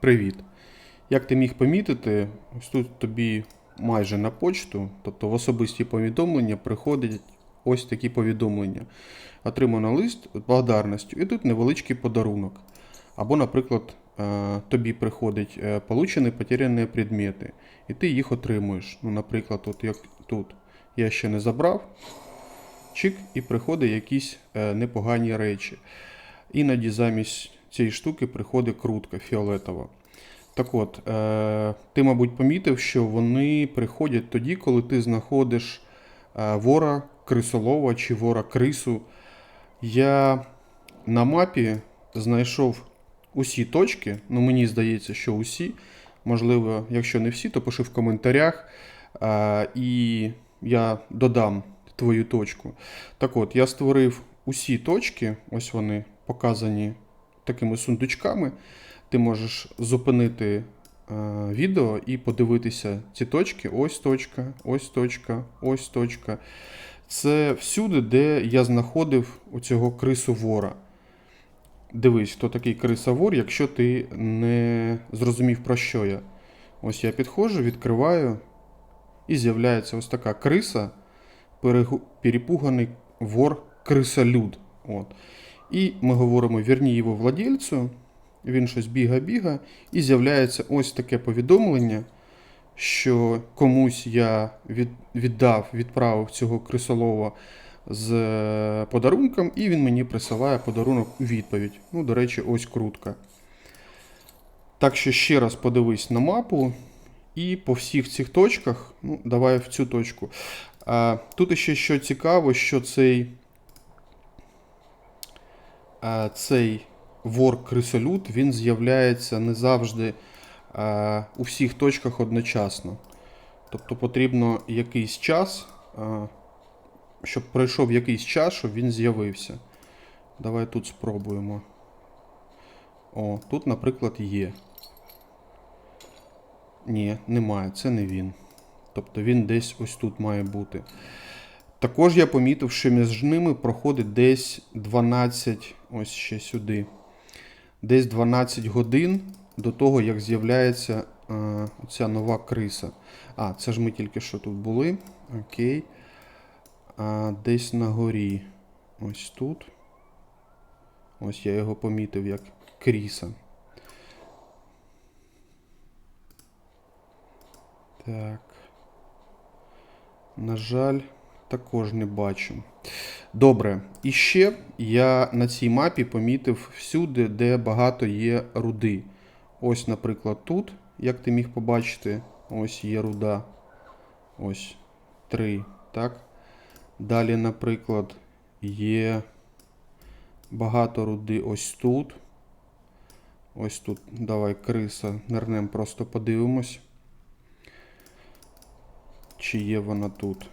Привіт! Як ти міг помітити, ось тут тобі майже на почту, тобто в особисті повідомлення, приходять ось такі повідомлення. Отримано лист з благодарністю, і тут невеличкий подарунок. Або, наприклад, е, тобі приходить е, получені потеряні предмети, і ти їх отримуєш. Ну, наприклад, от як тут я ще не забрав, чик, і приходять якісь е, непогані речі. Іноді замість цієї штуки приходить крутка фіолетова. Так от, е, ти, мабуть, помітив, що вони приходять тоді, коли ти знаходиш е, вора крисолова чи вора крису. Я на мапі знайшов усі точки, ну мені здається, що усі. Можливо, якщо не всі, то пиши в коментарях, е, і я додам твою точку. Так от, я створив усі точки, ось вони показані такими сундучками. Ти можеш зупинити е, відео і подивитися ці точки. Ось точка, ось точка, ось точка. Це всюди, де я знаходив у цього крису вора. Дивись, хто такий крисовор, якщо ти не зрозумів про що я. Ось я підходжу, відкриваю, і з'являється ось така криса, перепуганий вор крисолюд. От. І ми говоримо верні його владельцю, він щось біга-біга, і з'являється ось таке повідомлення, що комусь я від, віддав, відправив цього крисолова з е, подарунком, і він мені присилає подарунок у відповідь. Ну, до речі, ось крутка. Так що ще раз подивись на мапу. І по всіх цих точках, ну, давай в цю точку. Тут ще що цікаво, що цей, цей вор крисолют він з'являється не завжди у всіх точках одночасно. Тобто потрібно якийсь час, щоб пройшов якийсь час, щоб він з'явився. Давай тут спробуємо. О, тут, наприклад, є. Ні, немає, це не він. Тобто він десь ось тут має бути. Також я помітив, що між ними проходить десь 12, ось ще сюди. Десь 12 годин до того, як з'являється е, ця нова криса. А, це ж ми тільки що тут були. Окей. А, десь на горі. Ось тут. Ось я його помітив як кріса. Так. На жаль, також не бачу. Добре. І ще я на цій мапі помітив всюди, де багато є руди. Ось, наприклад, тут, як ти міг побачити, ось є руда. Ось три. Так. Далі, наприклад, є багато руди ось тут. Ось тут. Давай криса нирнем просто подивимось. Чи є вона тут?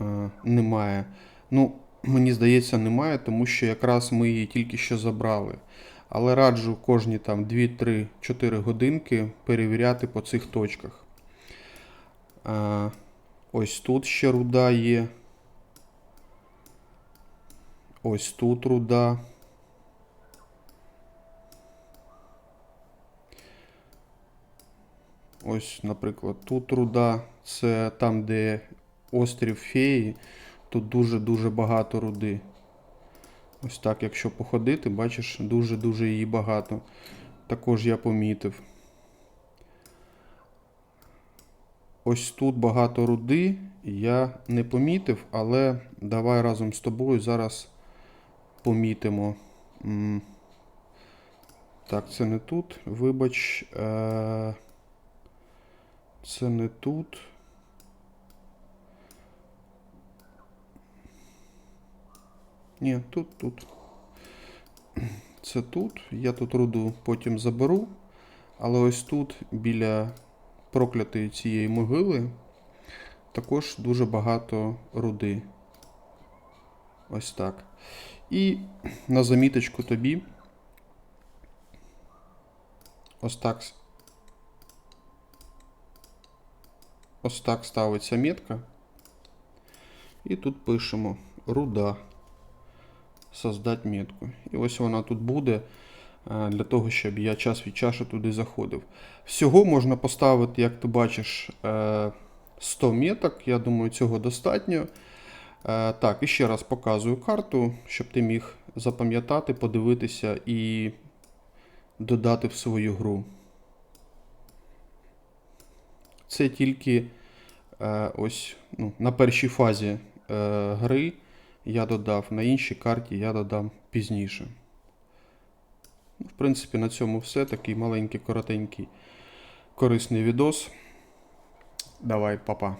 А, немає. Ну, мені здається, немає, тому що якраз ми її тільки що забрали. Але раджу кожні там 2, 3, 4 годинки перевіряти по цих точках. А, ось тут ще руда є. Ось тут руда. Ось, наприклад, тут руда, це там, де острів феї, тут дуже-дуже багато руди. Ось так, якщо походити, бачиш, дуже-дуже її багато. Також я помітив. Ось тут багато руди, я не помітив, але давай разом з тобою зараз помітимо. Так, це не тут. Вибач. Е... Це не тут. Ні, тут, тут. Це тут. Я тут руду потім заберу. Але ось тут, біля проклятої цієї могили, також дуже багато руди. Ось так. І на заміточку тобі. Ось так Ось так ставиться метка. І тут пишемо руда. Создать метку. І ось вона тут буде. е, для того, щоб я час від часу туди заходив. Всього можна поставити, як ти бачиш, е, 100 меток. Я думаю, цього достатньо. Е, Так, і ще раз показую карту, щоб ти міг запам'ятати, подивитися і додати в свою гру. Це тільки е, ось ну, на першій фазі е, гри я додав, на іншій карті я додам пізніше. Ну, В принципі, на цьому все. Такий маленький, коротенький, корисний відос. Давай, папа.